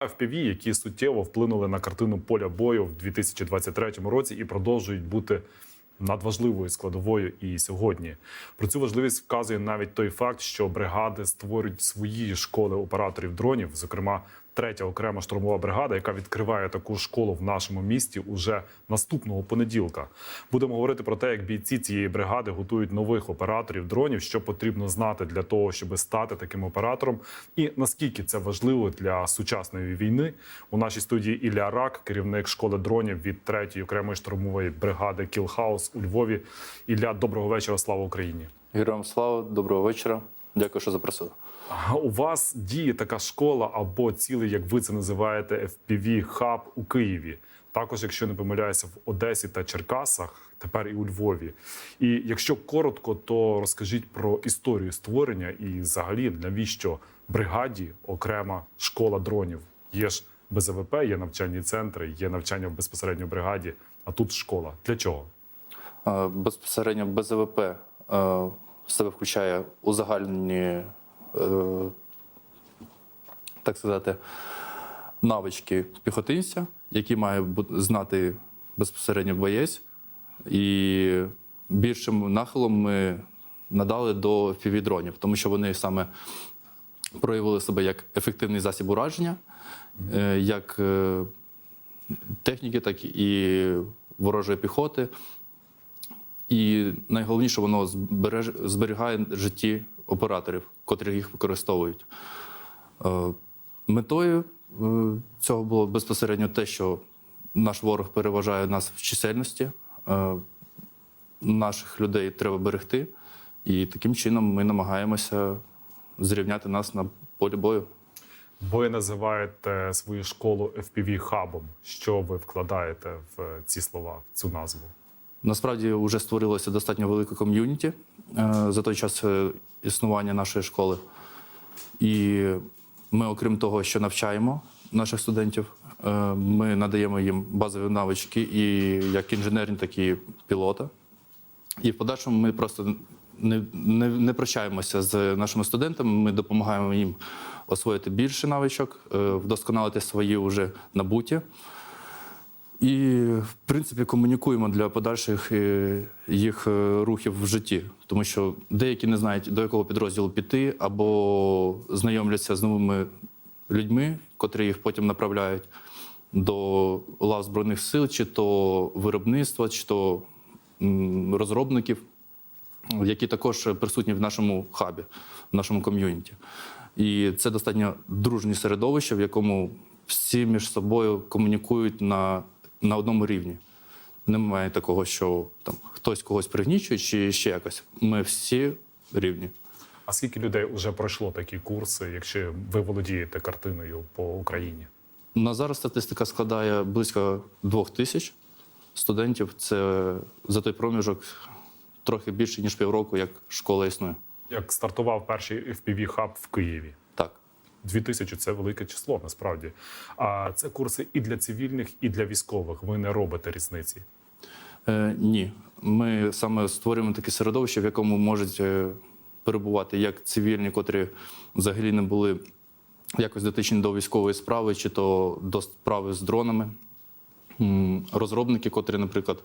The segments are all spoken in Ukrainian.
FPV, які суттєво вплинули на картину поля бою в 2023 році і продовжують бути надважливою складовою і сьогодні. Про цю важливість вказує навіть той факт, що бригади створюють свої школи операторів дронів, зокрема. Третя окрема штурмова бригада, яка відкриває таку школу в нашому місті уже наступного понеділка. Будемо говорити про те, як бійці цієї бригади готують нових операторів дронів, що потрібно знати для того, щоб стати таким оператором, і наскільки це важливо для сучасної війни. У нашій студії Ілля Рак, керівник школи дронів від третьої окремої штурмової бригади Кілхаус у Львові. Ілля, доброго вечора. Слава Україні! Героям слава, доброго вечора. Дякую, що запросили. У вас діє така школа або цілий, як ви це називаєте, fpv хаб у Києві. Також, якщо не помиляюся, в Одесі та Черкасах, тепер і у Львові. І якщо коротко, то розкажіть про історію створення і взагалі навіщо бригаді окрема школа дронів. Є ж БЗВП, є навчальні центри, є навчання в безпосередньо бригаді, а тут школа. Для чого? Е, Безпосередньо БЗВП е, себе включає узагальнені, так сказати, навички піхотинця, які має знати безпосередньо боєць. І більшим нахилом ми надали до півдронів, тому що вони саме проявили себе як ефективний засіб ураження, е, як е, техніки, так і ворожої піхоти. І найголовніше, воно зберігає житті операторів, котрі їх використовують. Е, Метою е, цього було безпосередньо те, що наш ворог переважає нас в чисельності. Е, Наших людей треба берегти, і таким чином ми намагаємося зрівняти нас на полі бою. Ви називаєте свою школу fpv хабом. Що ви вкладаєте в ці слова, в цю назву? Насправді вже створилося достатньо велике ком'юніті е, за той час е, існування нашої школи. І ми, окрім того, що навчаємо наших студентів, е, ми надаємо їм базові навички і як інженерні, так і пілота. І в подальшому ми просто не, не, не прощаємося з нашими студентами. Ми допомагаємо їм освоїти більше навичок, вдосконалити свої вже набуті. І, в принципі, комунікуємо для подальших е, їх е, рухів в житті, тому що деякі не знають, до якого підрозділу піти, або знайомляться з новими людьми, котрі їх потім направляють до лав Збройних сил, чи то виробництва, чи то розробників, які також присутні в нашому хабі, в нашому ком'юніті. І це достатньо дружнє середовище, в якому всі між собою комунікують на, на одному рівні. Немає такого, що там хтось когось пригнічує чи ще якось. Ми всі рівні. А скільки людей вже пройшло такі курси, якщо ви володієте картиною по Україні? На зараз статистика складає близько двох тисяч студентів. Це за той проміжок трохи більше, ніж півроку, як школа існує. Як стартував перший fpv хаб в Києві? Дві тисячі це велике число, насправді. А це курси і для цивільних, і для військових. Ви не робите різниці. Е, ні, ми саме створюємо таке середовище, в якому можуть е, перебувати як цивільні, котрі взагалі не були якось дотичні до військової справи, чи то до справи з дронами. Розробники, котрі, наприклад,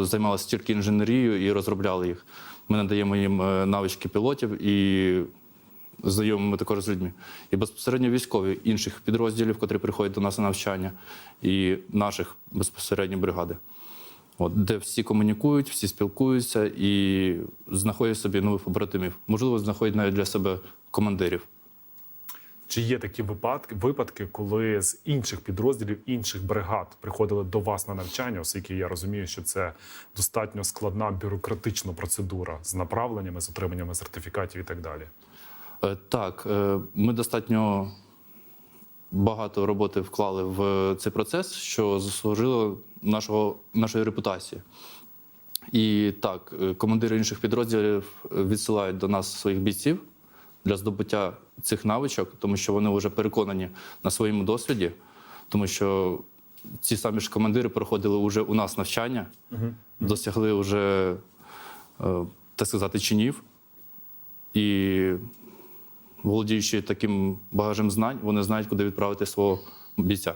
займалися тільки інженерією і розробляли їх. Ми надаємо їм е, навички пілотів і знайомими також з людьми. І безпосередньо військові інших підрозділів, котрі приходять до нас на навчання, і наших безпосередньо бригади. От, де всі комунікують, всі спілкуються і знаходять собі нових побратимів. Можливо, знаходять навіть для себе командирів. Чи є такі випадки, випадки, коли з інших підрозділів, інших бригад приходили до вас на навчання, оскільки я розумію, що це достатньо складна бюрократична процедура з направленнями, з отриманнями сертифікатів і так далі. Е, Так, е, ми достатньо багато роботи вклали в цей процес, що заслужило нашого, нашої репутації. І так, е, командири інших підрозділів відсилають до нас своїх бійців для здобуття цих навичок, тому що вони вже переконані на своєму досвіді, тому що ці самі ж командири проходили вже у нас навчання, досягли вже, так сказати, чинів. І володіючи таким багажем знань, вони знають, куди відправити свого бійця.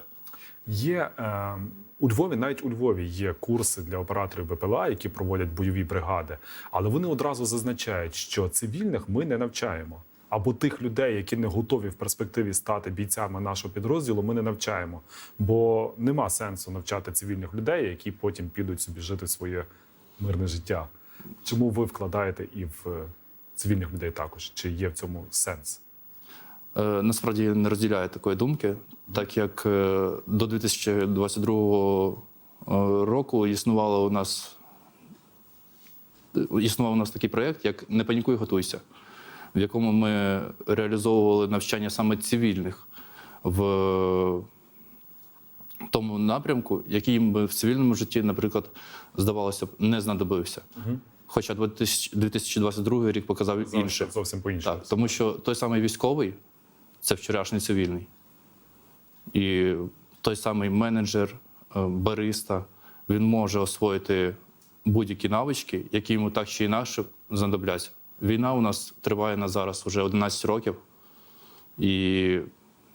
Є е, у Львові, навіть у Львові є курси для операторів БПЛА, які проводять бойові бригади, але вони одразу зазначають, що цивільних ми не навчаємо. Або тих людей, які не готові в перспективі стати бійцями нашого підрозділу, ми не навчаємо. Бо нема сенсу навчати цивільних людей, які потім підуть собі жити своє мирне життя. Чому ви вкладаєте і в цивільних людей також? Чи є в цьому сенс? Е, Насправді я не розділяю такої думки, так як е, до 2022 е, року існувало у нас існував у нас такий проєкт, як Не панікуй, готуйся, в якому ми реалізовували навчання саме цивільних в тому напрямку, який їм в цивільному житті, наприклад, здавалося б, не знадобився. Хоча 2022 рік показав інше. Зовсім по іншому. Так, тому що той самий військовий це вчорашній цивільний. І той самий менеджер, е, бариста, він може освоїти будь-які навички, які йому так чи інакше знадобляться. Війна у нас триває на зараз вже 11 років. І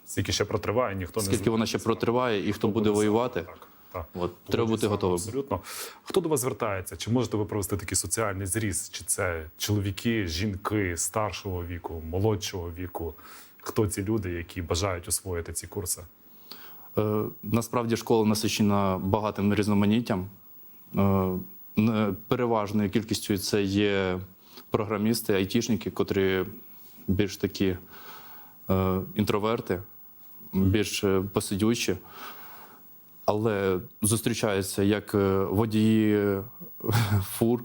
Скільки ще протриває, ніхто не скільки вона ще протриває, і хто буде воювати, Так, так. от, треба бути готовим. Абсолютно. Хто до вас звертається? Чи можете ви провести такий соціальний зріз? Чи це чоловіки, жінки старшого віку, молодшого віку? Хто ці люди, які бажають освоїти ці курси? Е, Насправді школа насичена багатим різноманіттям. Е, Переважною кількістю це є програмісти, айтішники, котрі більш такі е, інтроверти, більш посидючі. Але зустрічаються як е, водії е, фур,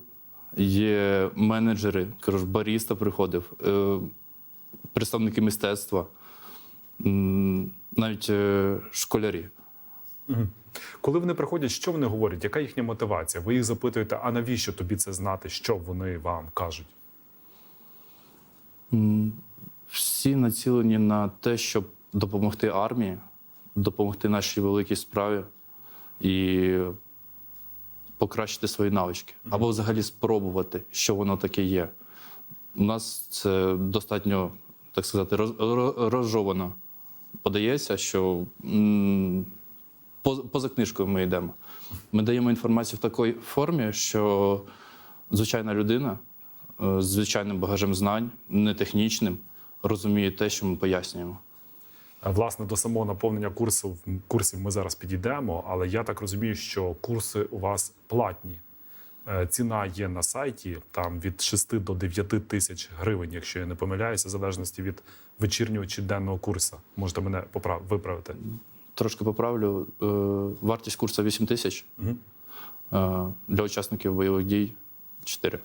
є менеджери, кажу, баріста приходив, е, представники мистецтва, навіть школярі. Коли вони приходять, що вони говорять? Яка їхня мотивація? Ви їх запитуєте, а навіщо тобі це знати? Що вони вам кажуть? Всі націлені на те, щоб допомогти армії, допомогти нашій великій справі і покращити свої навички, або взагалі спробувати, що воно таке є. У нас це достатньо, так сказати, роз- розжовано подається, що поза, поза книжкою ми йдемо. Ми даємо інформацію в такій формі, що звичайна людина е, з звичайним багажем знань, не технічним, розуміє те, що ми пояснюємо. Власне, до самого наповнення курсів, курсів ми зараз підійдемо, але я так розумію, що курси у вас платні. Е, Ціна є на сайті там від 6 до 9 тисяч гривень, якщо я не помиляюся, в залежності від вечірнього чи денного курсу. Можете мене поправ... виправити. Трошки поправлю. е, Вартість курсу 8 тисяч. Е, Для учасників бойових дій 4.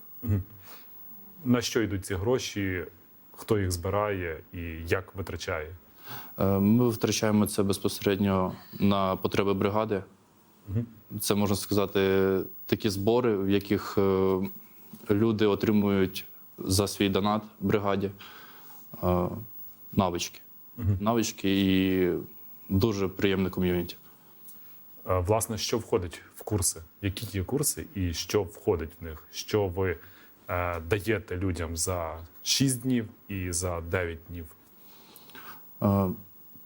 На що йдуть ці гроші, хто їх збирає і як витрачає? Е, Ми втрачаємо це безпосередньо на потреби бригади. Це можна сказати такі збори, в яких е, люди отримують за свій донат бригаді е, навички. Навички і дуже приємне ком'юніті. Власне, що входить в курси? Які є курси і що входить в них? Що ви даєте людям за 6 днів і за 9 днів? Е,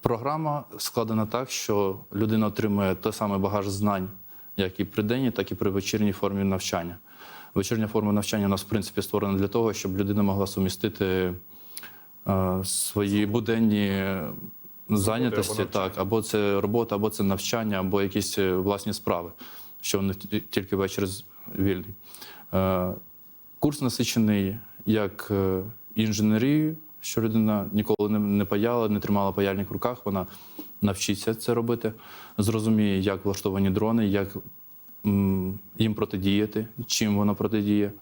Програма складена так, що людина отримує той самий багаж знань, як і при денній, так і при вечірній формі навчання. Вечірня форма навчання у нас, в принципі, створена для того, щоб людина могла сумістити е, свої буденні зайнятості, так, або це робота, або це навчання, або якісь е, власні справи, що вони тільки ввечері вільні. Курс насичений як інженерією, що людина ніколи не, не паяла, не тримала паяльник в руках, вона навчиться це робити, зрозуміє, як влаштовані дрони, як м, їм протидіяти, чим воно протидіє,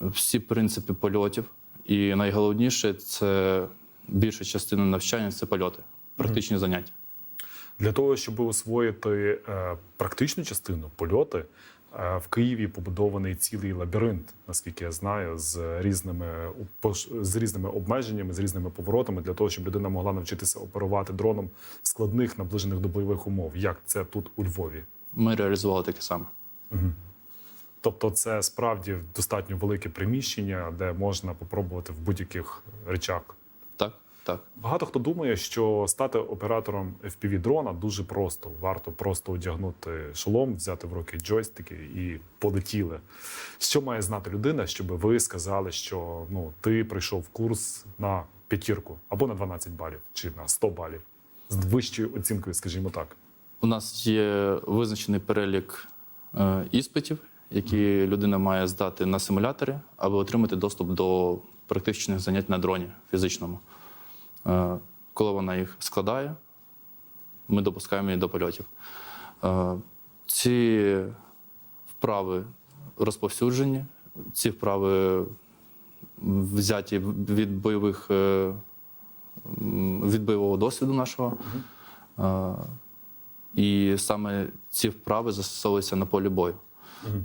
всі принципи польотів. І найголовніше це більша частина навчання це польоти, практичні заняття. Для того, щоб освоїти е, практичну частину польоти, в Києві побудований цілий лабіринт, наскільки я знаю, з різними з різними обмеженнями, з різними поворотами, для того, щоб людина могла навчитися оперувати дроном в складних, наближених до бойових умов. Як це тут у Львові? Ми реалізували таке саме. Тобто, це справді достатньо велике приміщення, де можна попробувати в будь-яких речах. Так. Багато хто думає, що стати оператором fpv дрона дуже просто. Варто просто одягнути шолом, взяти в руки джойстики і полетіли. Що має знати людина, щоб ви сказали, що ну ти прийшов в курс на п'ятірку або на 12 балів, чи на 100 балів з вищою оцінкою, скажімо так. У нас є визначений перелік е, іспитів, які людина має здати на симуляторі, аби отримати доступ до практичних занять на дроні фізичному. Е, коли вона їх складає, ми допускаємо її до польотів. Е, ці вправи розповсюджені, ці вправи взяті від бойових е, від бойового досвіду нашого. І саме ці вправи застосовуються на полі бою.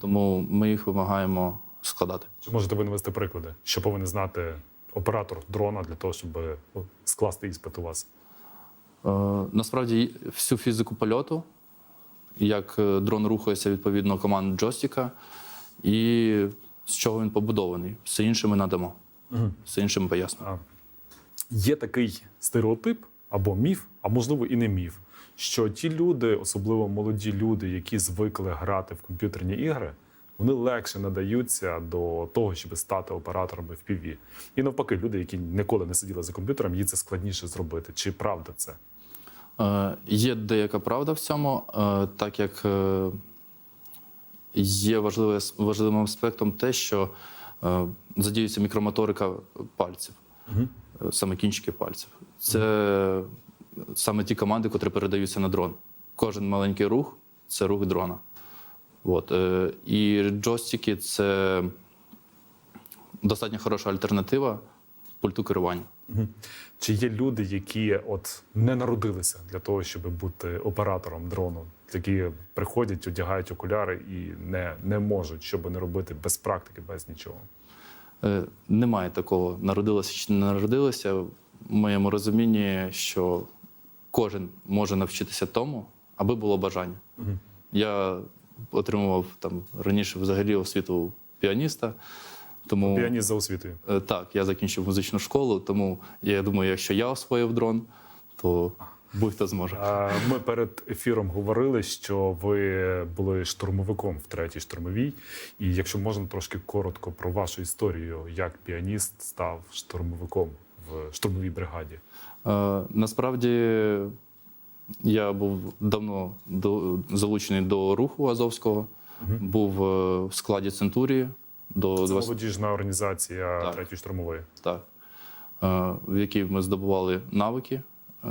Тому ми їх вимагаємо складати. Чи можете ви навести приклади, що повинен знати оператор дрона для того, щоб скласти іспит у вас? Е, насправді всю фізику польоту, як е, дрон рухається відповідно команд джойстика, і з чого він побудований. Все інше ми надамо. Все інше ми пояснимо. Є такий стереотип або міф, а можливо і не міф, що ті люди, особливо молоді люди, які звикли грати в комп'ютерні ігри, вони легше надаються до того, щоб стати операторами в PV. І навпаки, люди, які ніколи не сиділи за комп'ютером, їй це складніше зробити. Чи правда це? Е, Є деяка правда в цьому, е, так як е, є важливе- важливим аспектом те, що е, задіюється мікромоторика пальців, е, саме кінчики пальців. Це саме ті команди, котрі передаються на дрон. Кожен маленький рух це рух дрона. От. е, І джойстики це достатньо хороша альтернатива пульту керування. Чи є люди, які от не народилися для того, щоб бути оператором дрону, які приходять, одягають окуляри і не, не можуть, щоб не робити без практики, без нічого? Е, Немає такого народилося чи не народилося. В моєму розумінні, що кожен може навчитися тому, аби було бажання. Я отримував там раніше взагалі освіту піаніста. Тому Піаніст за освітою. е, так, я закінчив музичну школу, тому я думаю, якщо я освоїв дрон, то будь-хто зможе. Ми перед ефіром говорили, що ви були штурмовиком в третій штурмовій. І якщо можна трошки коротко про вашу історію, як піаніст став штурмовиком в штурмовій бригаді. Е, насправді я був давно до, залучений до руху Азовського, був е, в складі Центурії до Це 20, молодіжна організація Так. третьої штурмової. так, е, в якій ми здобували навики. Е,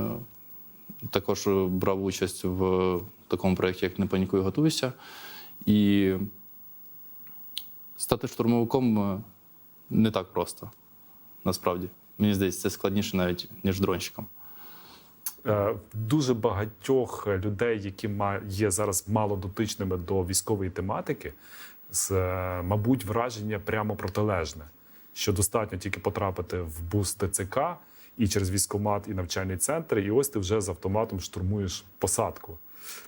також брав участь в такому проєкті, як Не панікуй, готуйся. І стати штурмовиком не так просто. Насправді. Мені здається, це складніше навіть, ніж дронщиком. Е, Дуже багатьох людей, які є зараз мало дотичними до військової тематики, е, мабуть, враження прямо протилежне, що достатньо тільки потрапити в бус ТЦК і через військкомат і навчальний центр, і ось ти вже з автоматом штурмуєш посадку.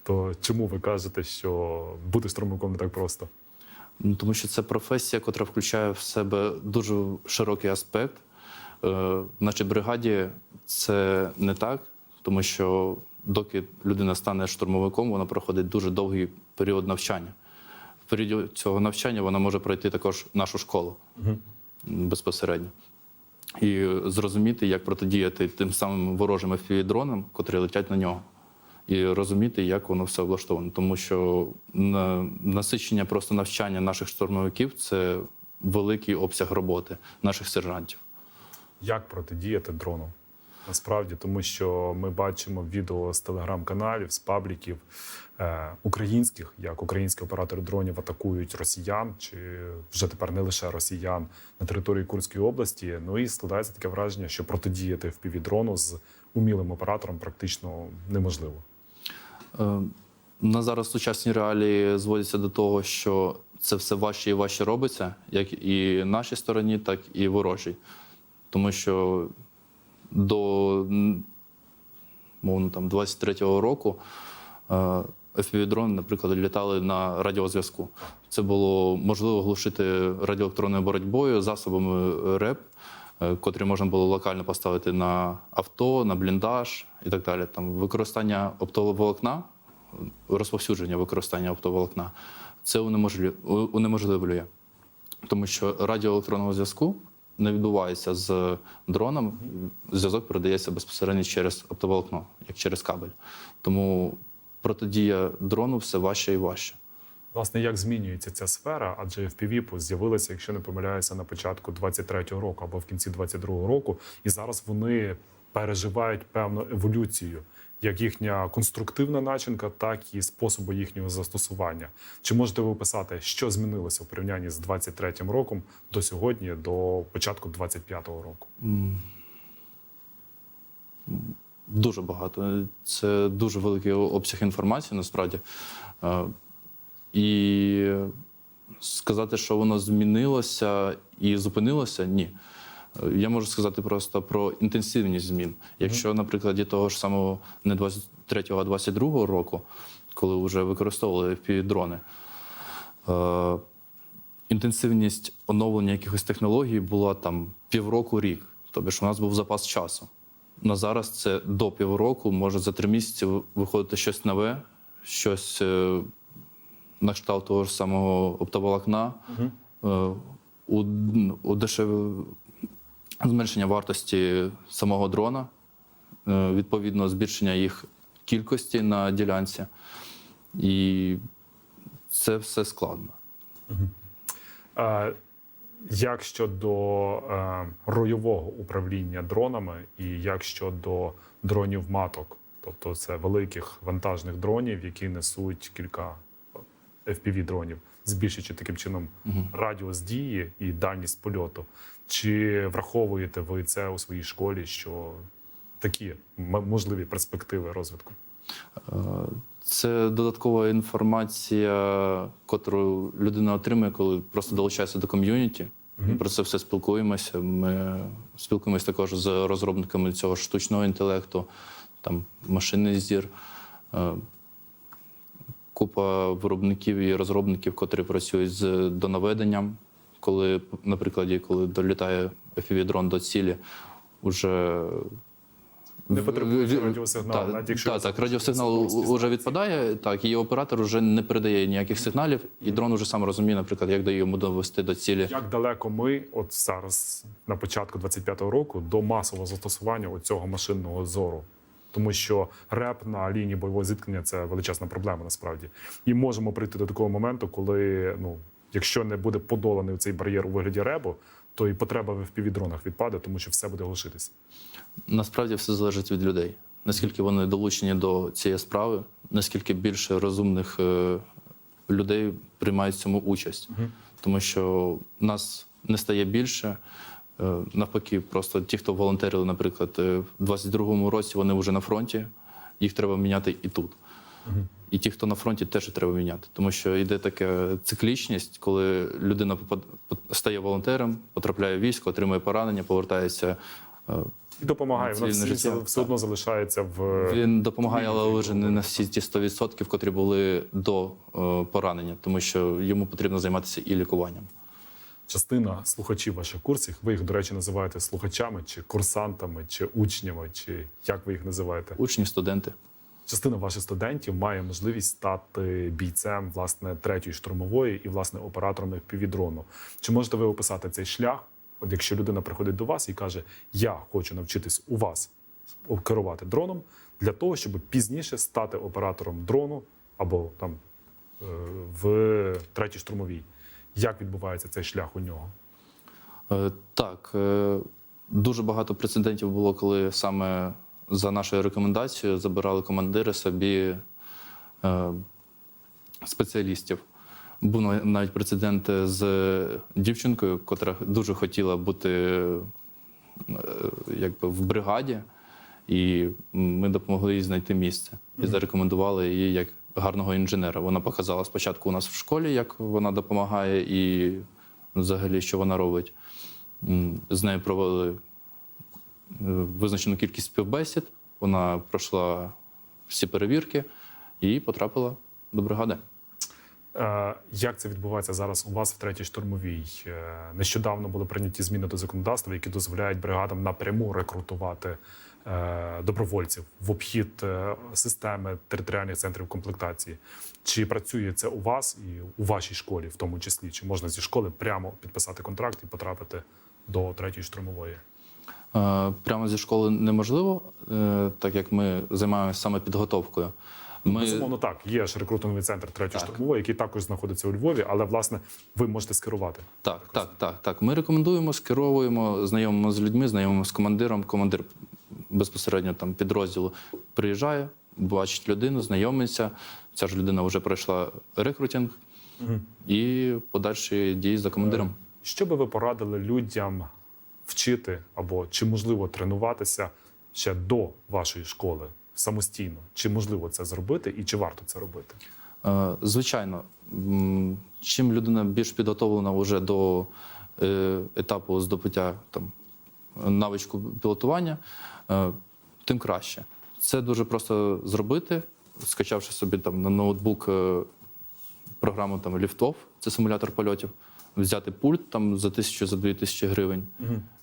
То чому ви кажете, що бути штурмовиком не так просто? Ну, тому що це професія, яка включає в себе дуже широкий аспект. Е, В нашій бригаді це не так, тому що доки людина стане штурмовиком, вона проходить дуже довгий період навчання. В період цього навчання вона може пройти також нашу школу м, безпосередньо. І зрозуміти, як протидіяти тим самим ворожим FPV-дронам, котрі летять на нього. І розуміти, як воно все влаштовано. Тому що насичення просто навчання наших штурмовиків це великий обсяг роботи наших сержантів. Як протидіяти дрону? Насправді, тому що ми бачимо відео з телеграм-каналів, з пабліків е, українських, як українські оператори дронів атакують росіян, чи вже тепер не лише росіян на території Курської області. Ну і складається таке враження, що протидіяти в дрону з умілим оператором практично неможливо. Е, На зараз сучасні реалії зводяться до того, що це все важче і важче робиться, як і нашій стороні, так і ворожій. Тому що до мовно там 23-го року е, FPV-дрони, наприклад, літали на радіозв'язку. Це було можливо глушити радіоелектронною боротьбою засобами РЕП е, котрі можна було локально поставити на авто, на бліндаж і так далі. Там використання оптоволокна, розповсюдження використання оптоволокна, це унеможливлює. Тому що радіоелектронного зв'язку не відбувається з дроном, зв'язок передається безпосередньо через оптоволокно, як через кабель. Тому протидія дрону все важче і важче. Власне, як змінюється ця сфера? Адже FPV з'явилися, якщо не помиляюся, на початку 23-го року або в кінці 22-го року, і зараз вони переживають певну еволюцію, як їхня конструктивна начинка, так і способу їхнього застосування. Чи можете ви описати, що змінилося в порівнянні з 23-м роком до сьогодні, до початку 25-го року? Дуже багато. Це дуже великий обсяг інформації насправді. Е, І сказати, що воно змінилося і зупинилося, ні. Я можу сказати просто про інтенсивність змін. Якщо на прикладі того ж самого не 23-го, а 22-го року, коли вже використовували FPV-дрони, е, інтенсивність оновлення якихось технологій була там півроку рік. Тобто ж у нас був запас часу. На зараз це до півроку, може за три місяці виходити щось нове, щось е, на кшталт того ж самого оптоволокна, е, у, у дешев... зменшення вартості самого дрона, е, відповідно, збільшення їх кількості на ділянці. І це все складно. Як щодо е, ройового управління дронами, і як щодо дронів маток, тобто це великих вантажних дронів, які несуть кілька fpv дронів, збільшуючи таким чином радіус дії і дальність польоту. Чи враховуєте ви це у своїй школі, що такі можливі перспективи розвитку? Е, Це додаткова інформація, котру людина отримує, коли просто долучається до ком'юніті. Ми про це все спілкуємося. Ми спілкуємося також з розробниками цього штучного інтелекту, там машинний зір. Е, Купа виробників і розробників, котрі працюють з донаведенням, коли, наприклад, коли долітає FPV-дрон до цілі, уже Не в- радіосигналу, Так, якщо так, так, радіосигнал вже відпадає, так, і оператор вже не передає ніяких сигналів, і дрон уже сам розуміє, наприклад, як дає йому довести до цілі. Як далеко ми, от зараз на початку 25-го року, до масового застосування цього машинного зору? Тому що реп на лінії бойового зіткнення це величезна проблема насправді. І можемо прийти до такого моменту, коли ну, якщо не буде подоланий цей бар'єр у вигляді ребу, то і потреба в FPV-дронах відпаде, тому що все буде глушитися. Насправді все залежить від людей. Наскільки вони долучені до цієї справи, наскільки більше розумних е, людей приймають в цьому участь. Тому що нас не стає більше. Е, навпаки, просто ті, хто волонтерили, наприклад, е, в 22-му році вони вже на фронті, їх треба міняти і тут. І ті, хто на фронті, теж треба міняти. Тому що йде така циклічність, коли людина стає волонтером, потрапляє в військо, отримує поранення, повертається. е, І допомагає, воно Цивільне все, все одно залишається в Він допомагає, але вже не на всі ті 100%, котрі були до е, поранення, тому що йому потрібно займатися і лікуванням. частина слухачів ваших курсів. Ви їх, до речі, називаєте слухачами, чи курсантами, чи учнями, чи як ви їх називаєте? Учні, студенти. Частина ваших студентів має можливість стати бійцем власне третьої штурмової і власне оператором FPV-дрону. Чи можете ви описати цей шлях? От якщо людина приходить до вас і каже: Я хочу навчитись у вас керувати дроном для того, щоб пізніше стати оператором дрону або там е, в третій штурмовій. Як відбувається цей шлях у нього? Е, Так, е, дуже багато прецедентів було, коли саме за нашою рекомендацією забирали командири собі е, спеціалістів. Був навіть прецедент з дівчинкою, котра дуже хотіла бути е, якби в бригаді, і ми допомогли їй знайти місце і зарекомендували її як гарного інженера. Вона показала спочатку у нас в школі, як вона допомагає, і взагалі, що вона робить. З нею провели визначену кількість співбесід. Вона пройшла всі перевірки і потрапила до бригади. Е, Як це відбувається зараз у вас в третій штурмовій? Е, Нещодавно були прийняті зміни до законодавства, які дозволяють бригадам напряму рекрутувати е, добровольців в обхід е, системи територіальних центрів комплектації. Чи працює це у вас і у вашій школі, в тому числі? Чи можна зі школи прямо підписати контракт і потрапити до третьої штурмової? Е, Прямо зі школи неможливо, е, так як ми займаємося саме підготовкою. Ми, Безумовно, так. Є ж рекрутинговий центр третьої Так. штурмової, який також знаходиться у Львові, але власне ви можете скерувати. Так, так, так, так. Ми рекомендуємо, скеровуємо, знайомимо з людьми, знайомимо з командиром. Командир безпосередньо там підрозділу приїжджає, бачить людину, знайомиться. Ця ж людина вже пройшла рекрутинг і подальші дії за командиром. Що би ви порадили людям вчити або чи можливо тренуватися ще до вашої школи самостійно? Чи можливо це зробити і чи варто це робити? Е, Звичайно, чим людина більш підготовлена вже до е, етапу здобуття там, навичку пілотування, е, тим краще. Це дуже просто зробити, скачавши собі там на ноутбук програму там Liftoff, це симулятор польотів, взяти пульт там за тисячу, за дві тисячі гривень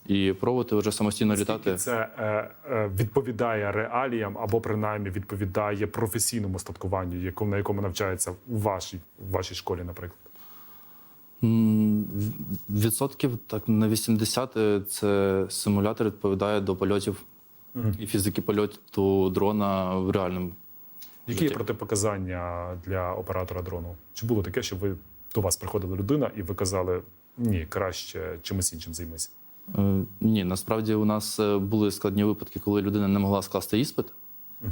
і пробувати вже самостійно літати. Це е, е, відповідає реаліям або принаймні відповідає професійному статкуванню, якому на якому навчається у вашій у вашій школі, наприклад? Відсотків так на 80 це симулятор відповідає до польотів і фізики польоту дрона в реальному. Які є протипоказання для оператора дрону? Чи було таке, що ви до вас приходила людина і ви казали ні, краще чимось іншим займися? Е, Ні, насправді у нас е, були складні випадки, коли людина не могла скласти іспит. Е,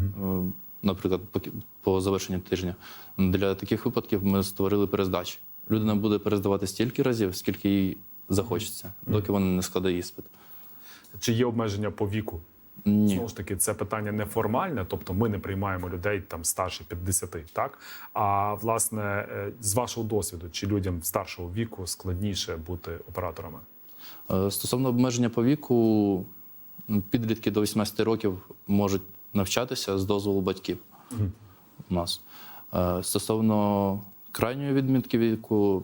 Наприклад, по, по завершенню тижня. Для таких випадків ми створили перездачі. Людина буде перездавати стільки разів, скільки їй захочеться, доки вона не складе іспит. Чи є обмеження по віку? Ні. Знову ж таки, це питання неформальне, тобто ми не приймаємо людей там старше 50, так? А власне, е, з вашого досвіду, чи людям старшого віку складніше бути операторами? Е, Стосовно обмеження по віку, підлітки до 18 років можуть навчатися з дозволу батьків у нас. Е, Стосовно крайньої відмітки віку,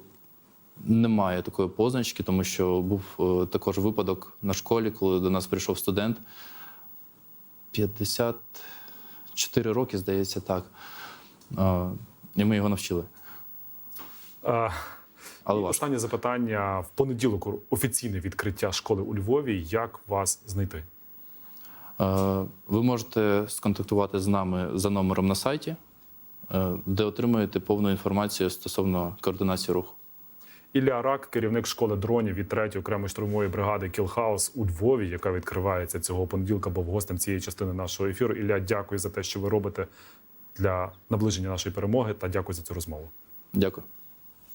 немає такої позначки, тому що був також випадок на школі, коли до нас прийшов студент 54 роки, здається, так. І ми його навчили. Е, Але і останнє запитання в понеділок офіційне відкриття школи у Львові. Як вас знайти? Ви можете сконтактувати з нами за номером на сайті, е, де отримуєте повну інформацію стосовно координації руху. Ілля Рак, керівник школи дронів від 3-ї окремої штурмової бригади Кілхаус у Львові, яка відкривається цього понеділка, був гостем цієї частини нашого ефіру. Ілля, дякую за те, що ви робите для наближення нашої перемоги, та дякую за цю розмову. Дякую.